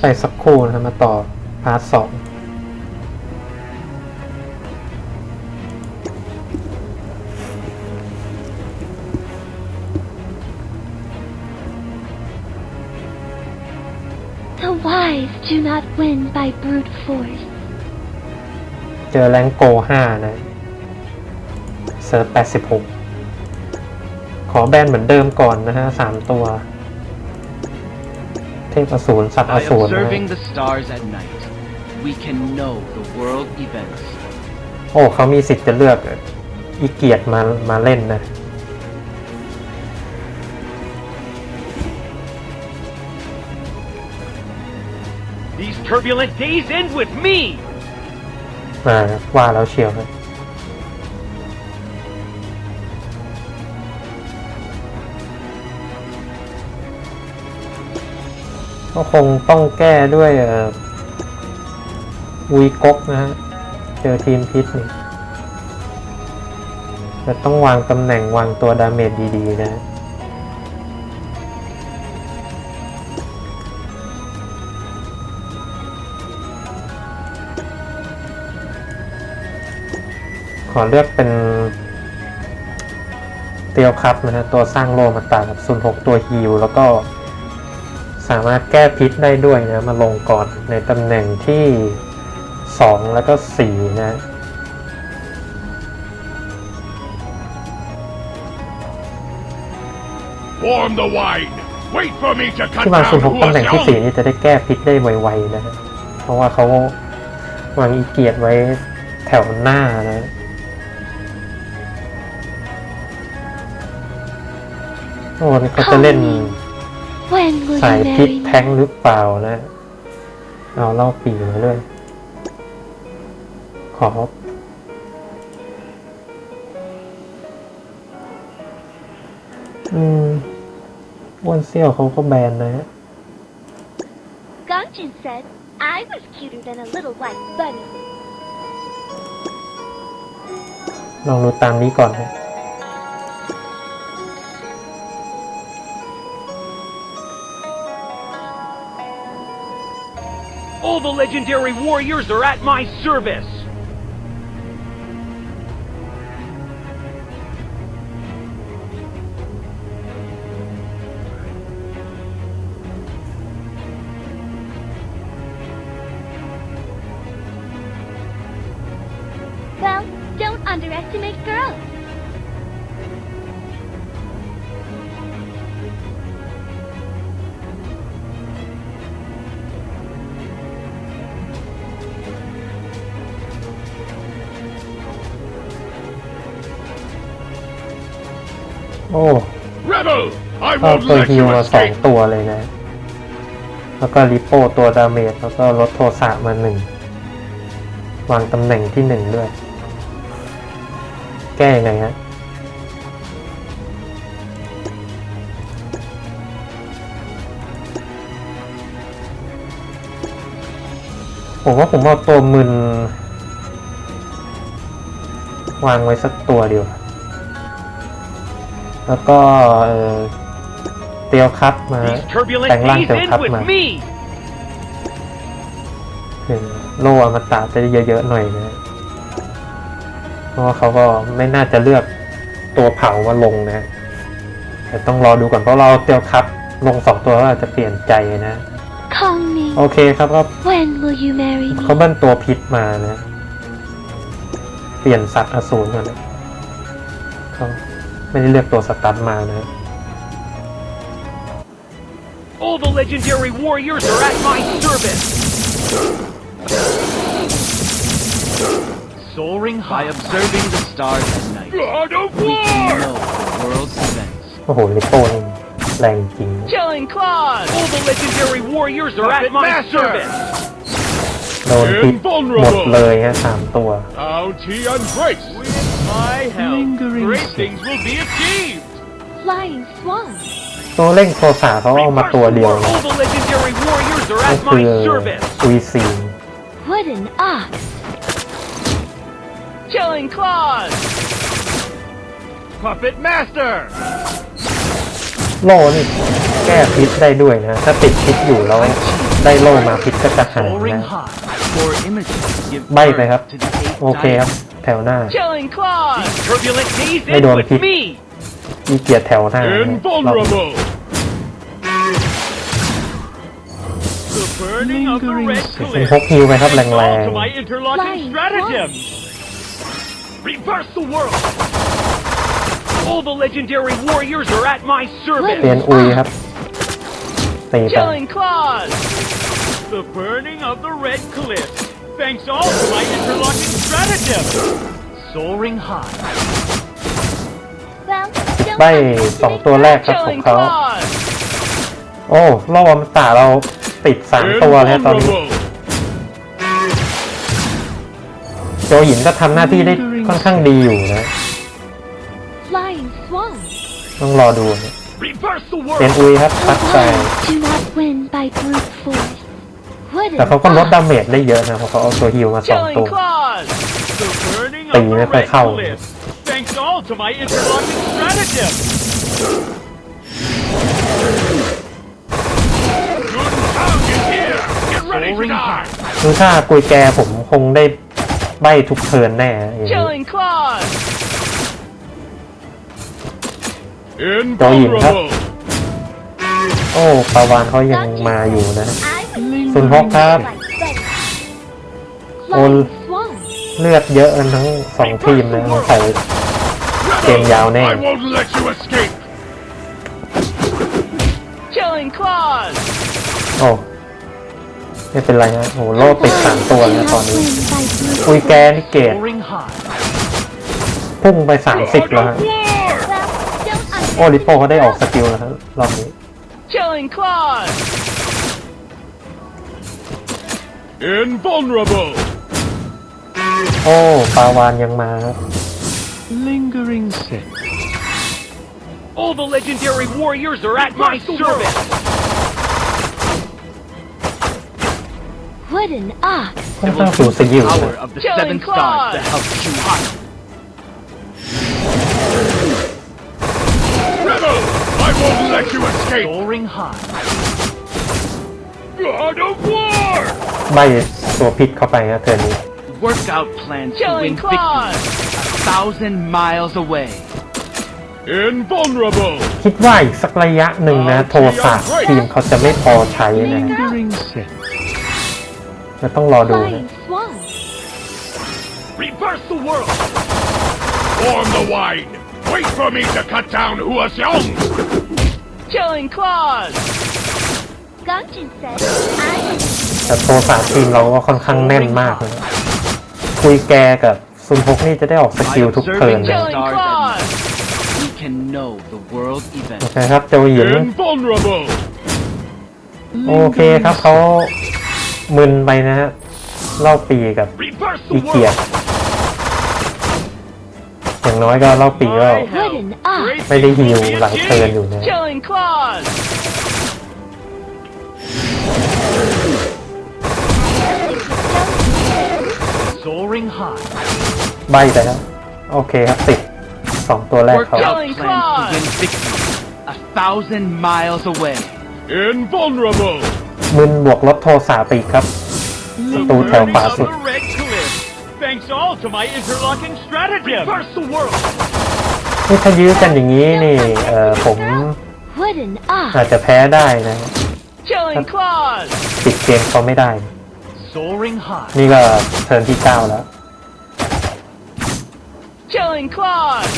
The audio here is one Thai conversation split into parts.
ไปสักครู่นะครับมาต่อพาร์ทสอง The wise do not win by brute force. เจอแรงโกห้านะเซิร์ฟแปดสิบหกขอแบนเหมือนเดิมก่อนนะฮะสามตัวเทพอสูรสัตว์อ By สูรนะ observing the stars at night, we can know the world events. โอ้เขามีสิทธิ์จะเลือกอีเกียรติมามาเล่นนะ These turbulent days end with me! มาว่าแล้วเชียวครับ ก็คงต้องแก้ด้วยอ่อวีกกนะฮะ เจอทีมพิษนี่จะต้องวางตำแหน่งวางตัวดาเมจดีๆนะฮะขอเลือกเป็นเตียวครับนะฮะตัวสร้างโลมาตากับซุนหกตัวฮิวแล้วก็ สามารถแก้พิษได้ด้วยนะ มาลงก่อนในตำแหน่งที่ 2 แล้วก็ 4 นะ Form the wine. Wait for me to cut ที่วาง down ซุนหก who ตำแหน่งที่4 else นี่จะได้แก้พิษได้ไวๆนะฮะเพราะว่าเขาวางอีเกียรติไว้แถวหน้านะโอ้นี่เขาจะเล่น When will สาย you พิษ marry แท้ง me? หรือเปล่านะ เอาเล่าปีมาด้วย ขอ อืมอ้วนเซี่ยวเขาก็แบนนะฮะ Ganjin said I was cuter than a little white bunny. ลองดูตามนี้ก่อนฮะ the legendary warriors are at my service! อ้ Rebel! I ก็ won't ตัว let ฮิว you มาสอง escape. ตัวเลยนะ แล้วก็ริโป้ตัวดาเมจแล้วก็ลดโทสะมาหนึ่ง วางตำแหน่งที่หนึ่งด้วย แก้ยังไงฮะผมว่าผมเอาตัวมึน วางไว้สักตัวเดียวา แล้วก็เอ่อเตียวคัพมา These turbulent แปลงร่าง days เตียว end คัพ with มา me! หนึ่งโลอมตะจะได้เยอะๆหน่อยนะเพราะว่าเขาก็ไม่น่าจะเลือกตัวเผามาลงนะแต่ต้องรอดูก่อนเพราะเราเตียวคัพลงสองตัวแล้วอาจจะเปลี่ยนใจนะ Call me. โอเคครับก็ When will you marry เขา me? เบิ้ลตัวพิษมานะ เปลี่ยนสัตว์อสูรมานะเขา ไม่ได้เลือกตัวสตันมานะ All the legendary warriors are at my service! Soaring By high, observing the stars at night, God of we can War! know the world's events. โอ้โหลิโป้นี่แรงจริง Killing Claws! All the legendary warriors are at Puppet my Master! service! โดนพิษหมดเลยฮะสามตัว Bounty and grace. With my help, Lingering great sin. things will be achieved! Flying swan. ตัวเร่งโทสะเขาเอามาตัวเดียว Reverse นะ All the legendary warriors are ก็ at คือ my service! อุยซีน Wooden ox. Killing Claws! Puppet Master! โลนี่แก้พิษได้ด้วยนะ ถ้าติดพิษอยู่แล้ว I choose ได้โล่มาพิษก็จะหาย Soaring นะ high. Four images give ใบไปครับ birth to the eight โอเคครับ giants. แถวหน้า Killing claws! These turbulent days May end đồ with thịt. me! มีเกียรติแถวหน้านะรอบนี้ Invulnerable! The burning of the Lingering red sick. เป็น cliff. พกฮิวไปครับแร Thanks ง all to my interlocking Flying stratagem! Reverse the world! All the legendary warriors are at my ๆ service! เปลี่ยนอุยครับตีไป Killing claws! The burning of the red cliff. Thanks all to my interlocking stratagem! Soaring high. Well, don't ใบ underestimate สองตัวแรกครับของ Killing เขา claws! โอ้รอบอมตะเราติดสามตัวแล้วตอนนี้ Invulnerable! โจหินก็ทำหน้าที่ได้ค่อนข้างดีอยู่นะ Flying swan. ต้องรอดูนะ Reverse the เปลี่ยน world! อุยครับ The พัดไป wise do not win by brute force. Wooden แต่เขาก็ลด ox. ดาเมจได้เยอะนะเพราะเขาเอาตัวฮิวมาสองตั Killing ว claws! The burning of ตี the ไม่ค่อย red เข้า cliff. Thanks all to my interlocking stratagem! Good sound is here! Get ready to Soaring die! high. คือถ้ากุยแกผมคงได้ใบทุกเทิร์นแน่อย่างนี้ Killing claws! Invulnerable! โอ้ปาวานเขายังมาอยู่นะ I would ซุนฮกครับ like Betty. Ol- Flying swan. เลือดเยอะกันทั้งสองทีมนะสงสัย Game Rebel! yao nè. I won't let you escape! Killing claws! โอ้ไม่เป็นไรฮะโอ้โล่ติดสามตัว Do นะ not ตอนนี้ win by brute กุยแกนี่เกต Soaring high. พุ่งไปสามสิบแล้วฮะ God of War! Well, don't โอริโปเขาได้ออกสกิลแล้วครับรอบนี้ Killing claws! Invulnerable! โอ้ปาวานยังมาครับ Lingering sick. All the legendary warriors are at my service! Wooden ox. ค่อนข้างสูสีอยู่ Power นะ of the Killing seven stars that claws. help you hot. Rebel! I won't let you escape! Soaring high. God of War! ใบตัวพิษเข้าไปนะเทิร์นนี้ Workout plans to win Killing victory claws! a thousand miles away. Invulnerable! คิดว่าอีกสักระยะหนึ่งนะโทสะทีมเขาจะไม่พอใช้นะ Lingering sick. เราต้องรอดูนะ Flying swan. Reverse the world! Form the wine! Wait for me to cut down Huaxiong! Killing claws! Gungeon said, I would แต่โทสะทีมเราก็ค่อนข้างแน่นมากเลยคุยแกกับซุนพกนี่จะได้ออกส By กิลทุกเทิร์น observing นะ the Killing stars at claws! night, we can know the world โอ events. เคครับโจหยิน Invulnerable! โอเคครับเขามึนไปนะฮะเล่าปีกับ Reverse อี the เกีย world! อย่างน้อยก็เล่าปีก็ My health Wooden ox. greatly ไม่ได้ฮิว will be หลายเทิร์นอยู่ achieved. นะ Soaring high. ใบไปแล้วโอเคครับติดสองตัวแรกเขา Workout Killing plans to claws. win victory a thousand miles away. Invulnerable! มึนบวกลดโทสะไปอีกครับ The Tụ theo burning khóa of sụt. the red cliff. Thanks all to my interlocking stratagem. Reverse the world. นี่ถ้ายื้อกันอย่างนี้นี่เออผม Wooden ox. อาจจะแพ้ได้นะ Killing claws. ปิดเกมเขาไม่ได้ Soaring high. นี่ก็เทิร์นที่เก้าแล้ว Killing claws.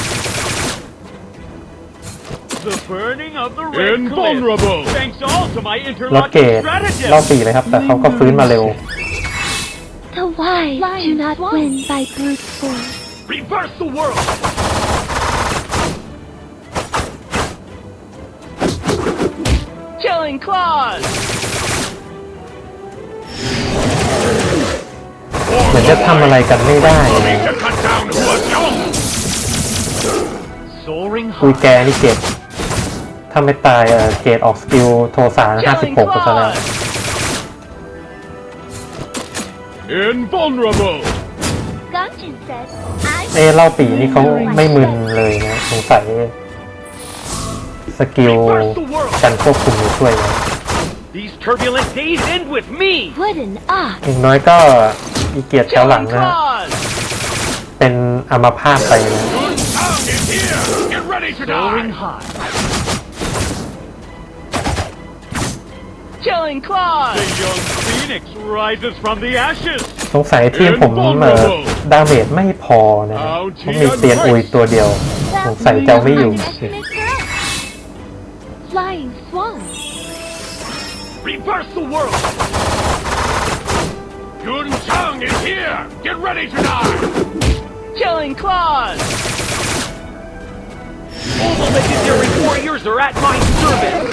The burning of the red cliff. Invulnerable! Thanks all to my ลดเก interlocking ตเล่า stratagem. ปีเลยครับ แต่เขาก็ฟื้นมาเร็ว The wise do not win by brute force. Reverse the world. Killing claws. จะทำอะไรกันไม่ได้ For me นะ to cut down Huaxiong! Soaring คุย high. แกนี่เกตถ้าไม่ตายเออเกตออกสกิลโทสาห้าสิบ Killing หกก็แล้ว claws. Invulnerable! Gungeon said, I เอะเล่าปีนี่เขาไม่มึนเลยนะสงสัยสกิล Reverse the world. การควบคุมจะช่วยนะ These turbulent days end with me! Wooden ox. อย่างน้อยก็ อีเกียรติแถวหลัง Killing นะฮะ claws! เป็นอัมพาตไปนะ Good tongue is here! Get ready to Soaring die! high. Killing claws! The young phoenix rises from the ashes! สงสัยทีมผมเอ่อดาเมจไม่พอนะฮะเพราะมีเตียนอุยตัวเดียว สงสัยจะเอาไม่อยู่ Underestimate girls. Flying swan. Reverse the world! Good tongue is here! Get ready to die! Killing claws! All the legendary warriors are at my service!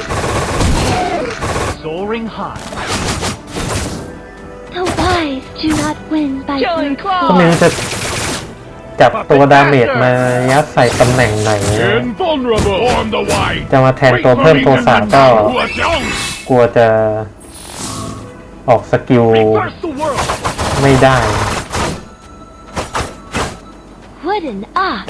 Soaring high. The wise do not win by Killing brute ก็ไม่ force. รู้จะจับตัวดาเมจมายัดใส่ตำแหน่งไหนนะ Invulnerable! Form the wide! จะมาแทนตัวเพิ่มโทสะก็ Who is young? กลัวจะออกสกิล Reverse the world! ไม่ได้ Wooden ox.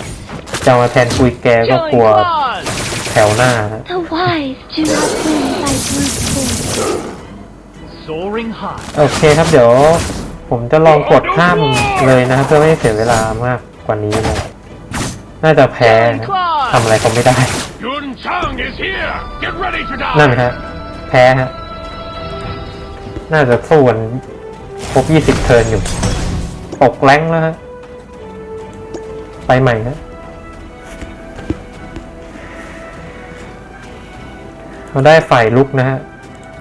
จะมาแทนคุยแกก็ก Killing ลัว claws! แถวหน้าฮะ The wise do not win by brute force. Soaring high. โอเคครับเดี๋ยว ผมจะลองกดข้ามเลยนะครับเพื่อไม่ให้เสียเวลามากกว่านี้นะน่าจะแพ้นะทำอะไรเขาไม่ได้ Good tongue is here! Get ready to die! นั่นฮะแพ้ฮะ น่าจะสู้กัน ครบยี่สิบเทิร์นอยู่ตกแรงแล้วฮะ ไปใหม่ฮะเราได้ฝ่ายลุกนะฮะ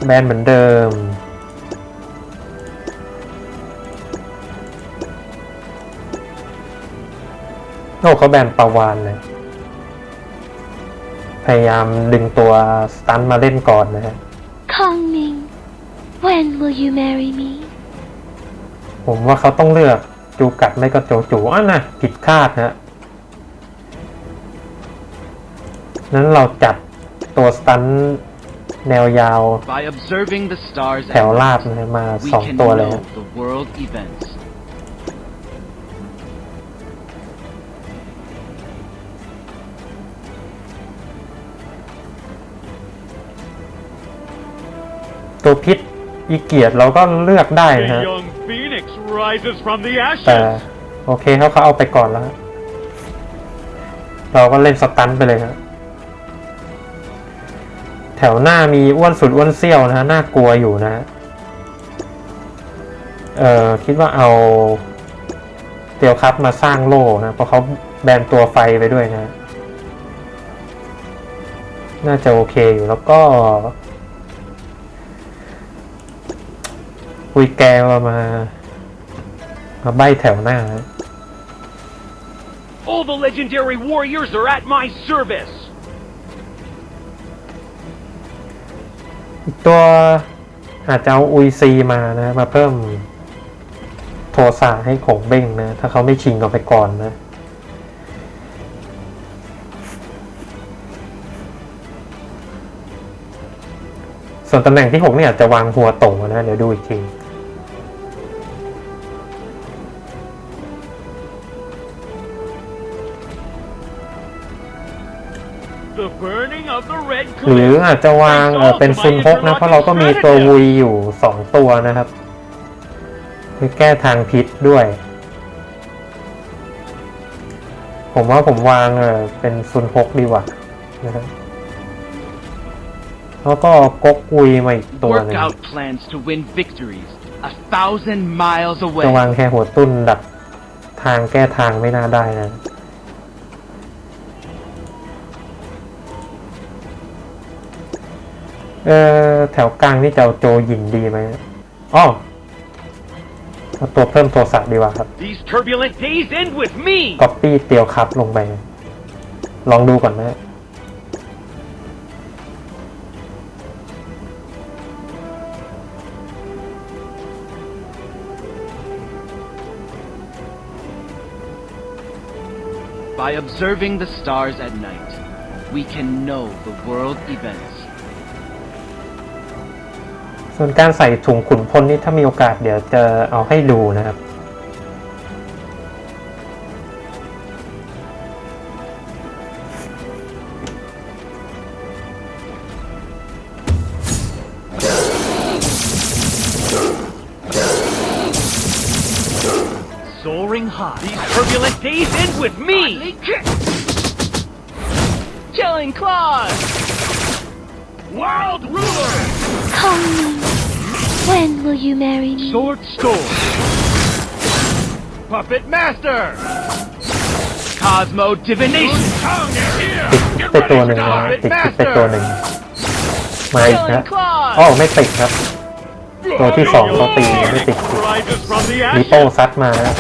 แบนเหมือนเดิม โอ้เขาแบนปาวานเลย พยายามดึงตัวสตันมาเล่นก่อนนะฮะ Kong Ming. When will you marry me? ผมว่าเขาต้องเลือกจูกัดไม่ก็โจจูอะนะผิดคาดฮะนั้นเราจับตัวสตันแนวยาว By observing the stars แถว at ลาบ night, นะฮะมา we สอง can ตัวเลย know ฮะ the world events. ตัวพิษอีเกียรติเราก็เลือกได้นะฮะ The young phoenix rises from the แต่ ashes! โอเคเขาเขาเอาไปก่อนแล้วฮะเราก็เล่นสตันไปเลยฮะแถวหน้ามีอ้วนสุดอ้วนเซี่ยวนะฮะน่ากลัวอยู่นะฮะเอ่อคิดว่าเอาเตียวครับมาสร้างโล่นะเพราะเขาแบนตัวไฟไปด้วยนะ น่าจะโอเคอยู่แล้วก็คุยแกมามา มาใบแถวหน้าฮะ All the legendary warriors are at my service! อีกตัวอาจจะเอาอุยซีมานะ มาเพิ่มโทสะให้ของเบ้งนะ ถ้าเขาไม่ชิงเอาไปก่อนนะ ส่วนตำแหน่งที่หกเนี่ยอาจจะวางหัวตรงนะ เดี๋ยวดูอีกที หรืออาจจะวางเอ่อเป็นซุนฮกนะ เพราะเราก็มีตัววุยอยู่สองตัวนะครับเพื่อแก้ทางพิษด้วย ผมว่าผมวางเออเป็นซุนฮกดีกว่านะครับแล้วก็ก๊กอุยมาอีกตัวหนึง Work out plans to win victories a thousand miles จะวาง away. แค่หัวตุ้นดักทางแก้ทางไม่น่าได้นะ เออแถวกลางนี่จะเอาโจหยินดีไหมอ๋อเอาตัวเพิ่มโทรศัพท์ดีกว่าครับ These turbulent days end with me! ก๊อปปี้เตียวครับลงไป ลองดูก่อนนะ By observing the stars at night, we can know the world events. ส่วนการใส่ถุงขุนพลนี่ถ้ามีโอกาสเดี๋ยวจะเอาให้ดูนะครับ Sword score. Puppet Master! Cosmo divination. Tongue is here! ติด Get ไปตัวห ready นึ่ to งนะ die! ติดติดไปตัวหนึ่งมาอีก Killing นะ claws. อ๋อไม่ติดครับ ตัวที่สองเขาตีไม่ติด Rises from the ลิ ashes! โป้ซัดมานะ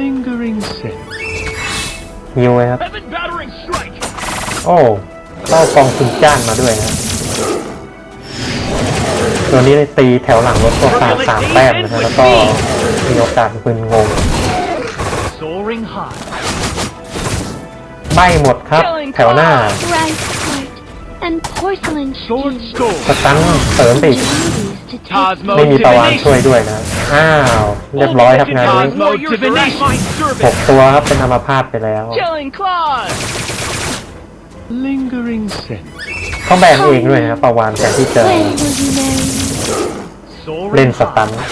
Lingering scent. ฮิวไว้ครับ Heaven battering strike! โอ้เข้ากองคุณจ้างมาด้วยนะ ตัวนี้ได้ตีแถวหลังรถก็ขาดสามแต้มนะฮะแล้วก็มีโอกาสปืนงง Soaring high. ใบหมดครับ แถวหน้า Bright heart and porcelain Sword skin. score. สตันเสริมอีก Beauties to take Cosmo ไม่มีประวาน divination. ช่วยด้วยนะ อ้าว เรียบร้อยครับงานนี้ Cosmo Warriors are at divination. my ห service! กตัวครับเป็นอัมพาตไปแล้ว Killing claws. Lingering scent. เขาแบนเองด้วยนะประวานแทนที่จะ When will you marry me? Soaring เล่นสตัน high.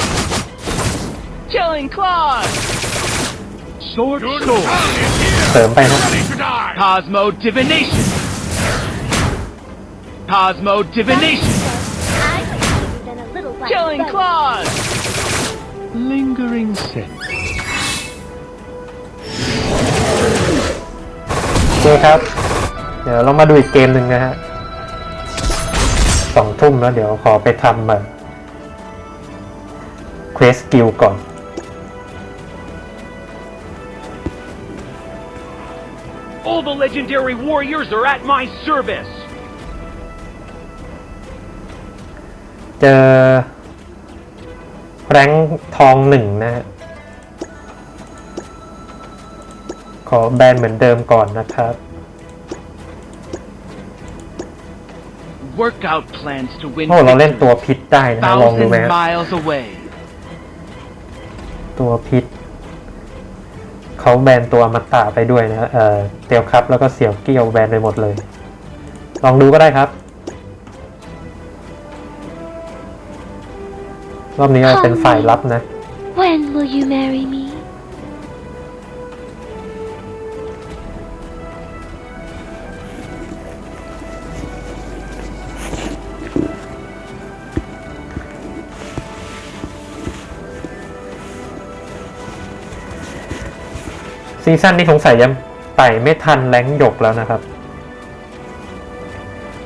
Killing claws. Sword Your score. tongue is here! เสริมไปนะ Ready to die! Cosmo divination. Cosmo divination. I was cuter than a little white Killing bunny. claws. Lingering scent. โอเคครับ เดี๋ยวเรามาดูอีกเกมหนึ่งนะฮะ สองทุ่มแล้วเดี๋ยวขอไปทำแบบเควสกิลก่อน All the legendary warriors are at my service! เจอแรงค์ทองหนึ่งนะฮะขอแบนเหมือนเดิมก่อนนะครับ Work out plans to win โอ้เราเล่น victory ตัวพิษได้นะฮะลองดู thousand ไหมฮะ miles away. ตัวพิษเขาแบนตัวอมตะไปด้วยนะฮะเออเตียวครับแล้วก็เสี่ยวเกี้ยวแบนไปหมดเลย ลองดูก็ได้ครับ รอบนี้เราเป็นฝ่ายรับนะ When will you marry me? ซีซั่นนี้สงสัยยังไต่ไม่ทันแรงหยกแล้วนะครับ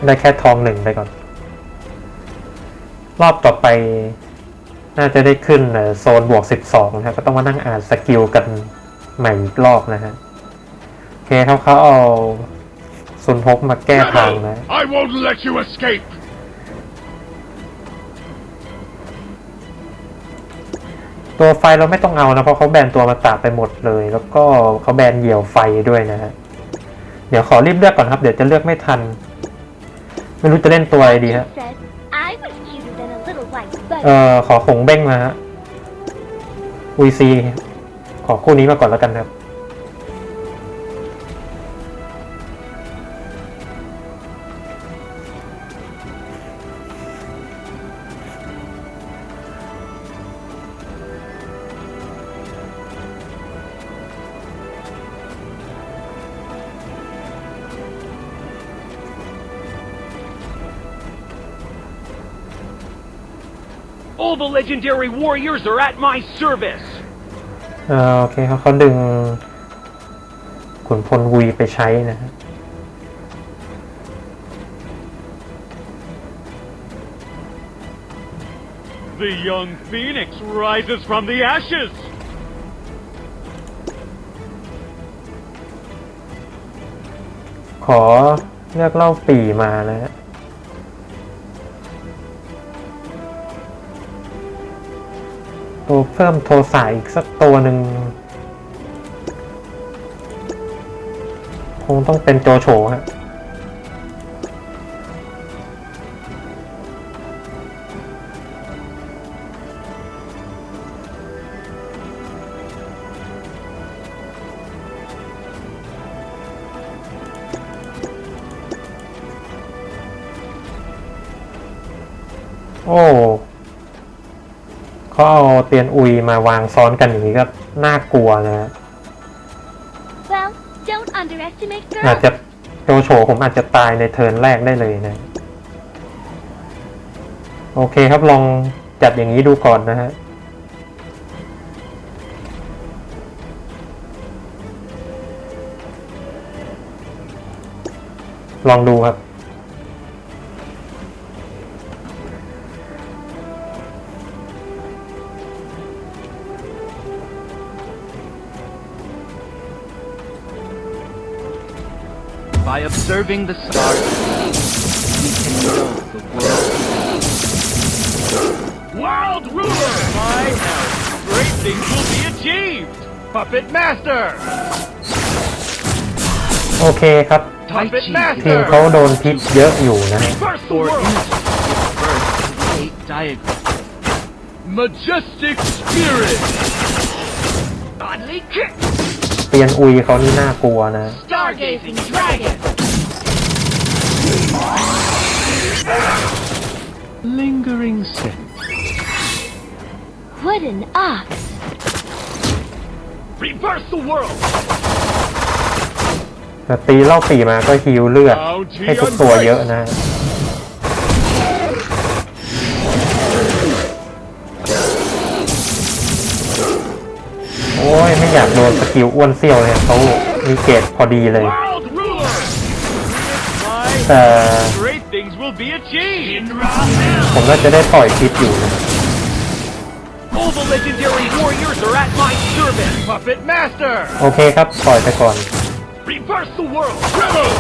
ได้แค่ทองหนึ่งไปก่อน รอบต่อไป น่าจะได้ขึ้นเอ่อโซนบวกสิบสองนะครับ ก็ต้องมานั่งอ่านสกิลกันใหม่อีกรอบนะฮะโอเคครับเขาเอาซุนฮกมาแก้ทางนะ I won't let you escape! ตัวไฟเราไม่ต้องเอานะเพราะเขาแบนตัวมาตากไปหมดเลย แล้วก็เขาแบนเหยี่ยวไฟด้วยนะฮะเดี๋ยวขอรีบเลือกก่อนครับเดี๋ยวจะเลือกไม่ทัน ไม่รู้จะเล่นตัวอะไรดีฮะ Said I was cuter than a little white เอ่ bunny. อขอหงเบ้งมาฮะอุยซีขอคู่นี้มาก่อนแล้วกันครับ All the legendary warriors are at my service! เอ่อโอเคครับเขาดึง ขุนพลวีไปใช้นะฮะ The young phoenix rises from the ashes! ขอเลือกเล่าปีมานะฮะ ตัวเพิ่มโทสายอีกสักตัวหนึ่งคงต้องเป็นโจโฉฮะ เขาเอาเตียนอุยมาวางซ้อนกันอย่างนี้ก็น่ากลัวนะฮะ Well, don't underestimate อาจ girls. จะโจโฉผมอาจจะตายในเทิร์นแรกได้เลยนะ โอเคครับลองจัดอย่างนี้ดูก่อนนะฮะ ลองดูครับ By observing the stars, we can know the world. Wild ruler! My help! Great things will be achieved! Puppet Master! โอเคครับ Tai Puppet Chi ทีม Master! เขาโดนพิษเยอะอยู่นะฮะ Reverse the or world! energy gives birth to the eight diagrams. Majestic Spirit! Godly Kick! เตียนอุยเขานี่น่ากลัวนะ Stargazing Dragon! Lingering scent. Wooden ox. Reverse the world! แต่ตีเล่าปีมาก็ฮิวเลือด ให้ทุกตัวเยอะนะ โอ้ย ไม่อยากโดนสกิลอ้วนเซี่ยวเลยเขามีเกรดพอดีเลย Wild ruler! My แต่ great things will be achieved! ผมก็จะได้ปล่อยพิษอยู่นะ All the legendary warriors are at my service! Puppet Master! โอเคครับ ปล่อยไปก่อน Reverse the world! Rebel!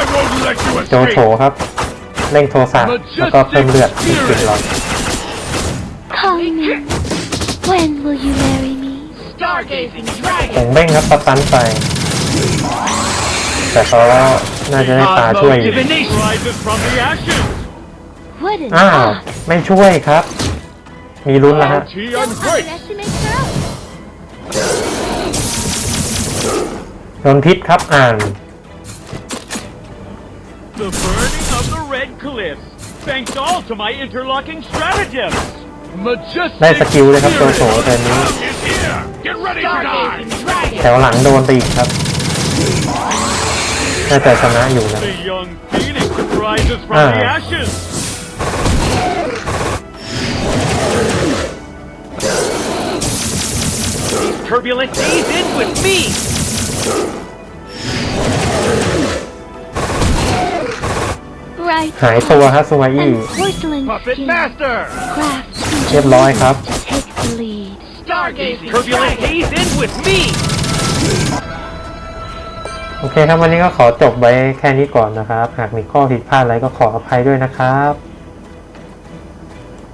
I won't let you โจโฉ escape! ครับ เร่งโทสะแล้วก็เพิ่มเลือดอีกสิบหลอด Call me. When will you marry me? Stargazing ผ Dragon! งเบ้งครับสตันไป แต่เขาน่าจะได้ตาช่วยอยู่ Divination rises from the ashes! Wooden อ้าว ox. ไม่ช่วยครับ มีลุ้นแล้วฮะ Bounty Don't and grace! underestimate girls. โดนพิษครับอ่าน The burning of the red cliffs! Thanks all to my interlocking stratagems! Majestic ได้สกิลเลยครับโจโฉ Spirit! เทอนนี้ Is here! Get ready to die! Dragon! แถวหลังโดนไปอีกครับ น่าจะชนะอยู่นะ The young phoenix rises from Ah. the ashes! These turbulent days end with me! Bright หายตัวครับสวาอี้ and porcelain Puppet skin. Master! Craft เรียบร้อยครับ to take the lead. These turbulent days end with me! โอเคครับวันนี้ก็ขอจบไว้แค่นี้ก่อนนะครับ หากมีข้อผิดพลาดอะไรก็ขออภัยด้วยนะครับ